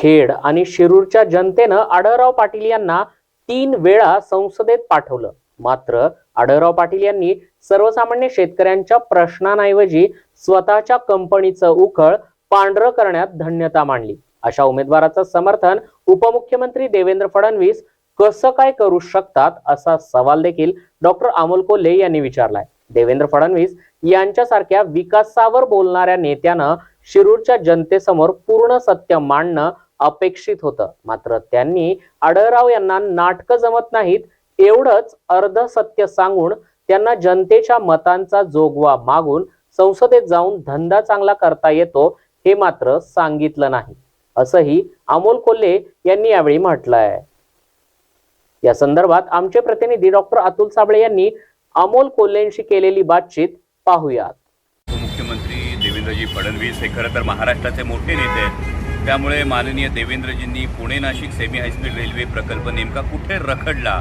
खेड आणि शिरूरच्या जनतेनं आढळराव पाटील यांना तीन वेळा संसदेत पाठवलं. मात्र आढळराव पाटील यांनी सर्वसामान्य शेतकऱ्यांच्या प्रश्नांऐवजी स्वतःच्या कंपनीचं उखळ पांढरं करण्यात धन्यता मांडली. अशा उमेदवाराचं समर्थन उपमुख्यमंत्री देवेंद्र फडणवीस कसं काय करू शकतात असा सवाल देखील डॉक्टर अमोल कोल्हे यांनी विचारलाय. देवेंद्र फडणवीस यांच्यासारख्या विकासावर बोलणाऱ्या नेत्यानं शिरूरच्या जनतेसमोर पूर्ण सत्य मांडणं अपेक्षित होतं. मात्र त्यांनी आढळराव यांना नाटकं जमत नाहीत एवढंच अर्ध सत्य सांगून त्यांना जनतेच्या मतांचा जोगवा मागून संसदेत जाऊन धंदा चांगला करता येतो हे मात्र सांगितलं नाही. असंही अमोल कोल्हे यांनी यावेळी म्हटलंय. या संदर्भात आमचे प्रतिनिधी डॉक्टर अतुल साबळे यांनी अमोल कोल्हेंशी केलेली बातचीत पाहूयात. उपमुख्यमंत्री देवेंद्रजी फडणवीस हे खरं तर महाराष्ट्राचे मोठे नेते आहेत. त्यामुळे माननीय देवेंद्रजींनी Pune Nashik semi high speed railway प्रकल्प नेमका कुठे रखडला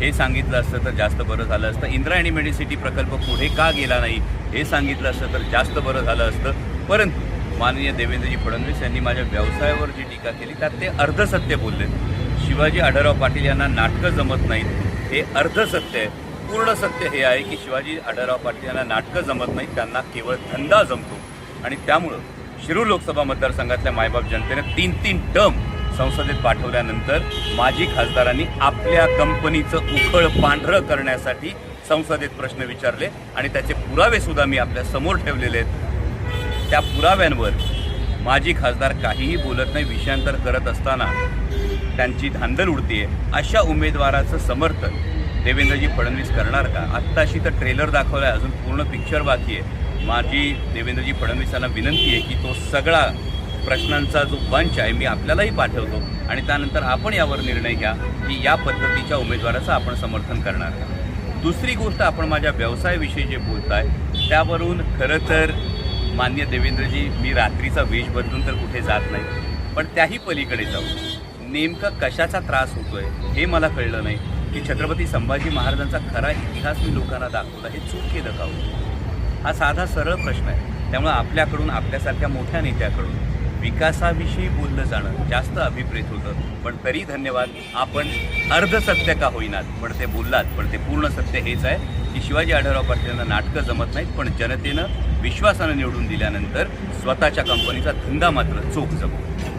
हे सांगितलं असतं तर जास्त बरं झालं असतं. इंद्रायणी मेडिसिटी प्रकल्प पुढे का गेला नाही हे सांगितलं असतं तर जास्त बरं झालं असतं. परंतु माननीय देवेंद्रजी फडणवीस यांनी माझ्या व्यवसायावर जी टीका केली त्यात ते अर्धसत्य बोलले. शिवाजी आढळराव पाटील यांना नाटकं जमत नाहीत. हे अर्धसत्य आहे. पूर्ण सत्य हे आहे की शिवाजी आढळराव पाटील यांना नाटकं जमत नाहीत त्यांना केवळ धंदा जमतो. आणि त्यामुळं शिरूर लोकसभा मतदारसंघातल्या मायबाप जनतेने तीन तीन टर्म संसदेत पाठवल्यानंतर माजी खासदारांनी आपल्या कंपनीचं उखळ पांढरं करण्यासाठी संसदेत प्रश्न विचारले आणि त्याचे पुरावे सुद्धा मी आपल्यासमोर ठेवलेले आहेत. त्या पुराव्यांवर माजी खासदार काहीही बोलत नाही विषयांतर करत असताना त्यांची धांदल उडतीये. अशा उमेदवाराचं समर्थन देवेंद्रजी फडणवीस करणार का? आत्ताशी तर ट्रेलर दाखवला आहे अजून पूर्ण पिक्चर बाकी आहे. माझी देवेंद्रजी फडणवीसांना विनंती आहे की तो सगळा प्रश्नांचा जो बंच आहे मी आपल्यालाही पाठवतो आणि त्यानंतर आपण यावर निर्णय घ्या की या पद्धतीच्या उमेदवाराचं आपण समर्थन करणार का? दुसरी गोष्ट आपण माझ्या व्यवसायाविषयी जे बोलताय त्यावरून खरं तर मान्य देवेंद्रजी मी रात्रीचा वेश बदलून तर कुठे जात नाही पण त्याही पलीकडे जाऊ. नेमका कशाचा त्रास होतोय हे मला कळलं नाही की छत्रपती संभाजी महाराजांचा खरा इतिहास मी लोकांना दाखवला हे चूक केलं का हो? हा साधा सरळ प्रश्न आहे. त्यामुळं आपल्याकडून आपल्यासारख्या मोठ्या नेत्याकडून विकासाविषयी बोललं जाणं जास्त अभिप्रेत होतं. पण तरी धन्यवाद आपण अर्ध सत्य का होईनात? पण ते बोललात पण ते पूर्ण सत्य हेच आहे की शिवाजी आढळराव पाटील नाटकं जमत नाहीत पण जनतेनं विश्वासानं निवडून दिल्यानंतर स्वतःच्या कंपनीचा धंदा मात्र चोख जमतो.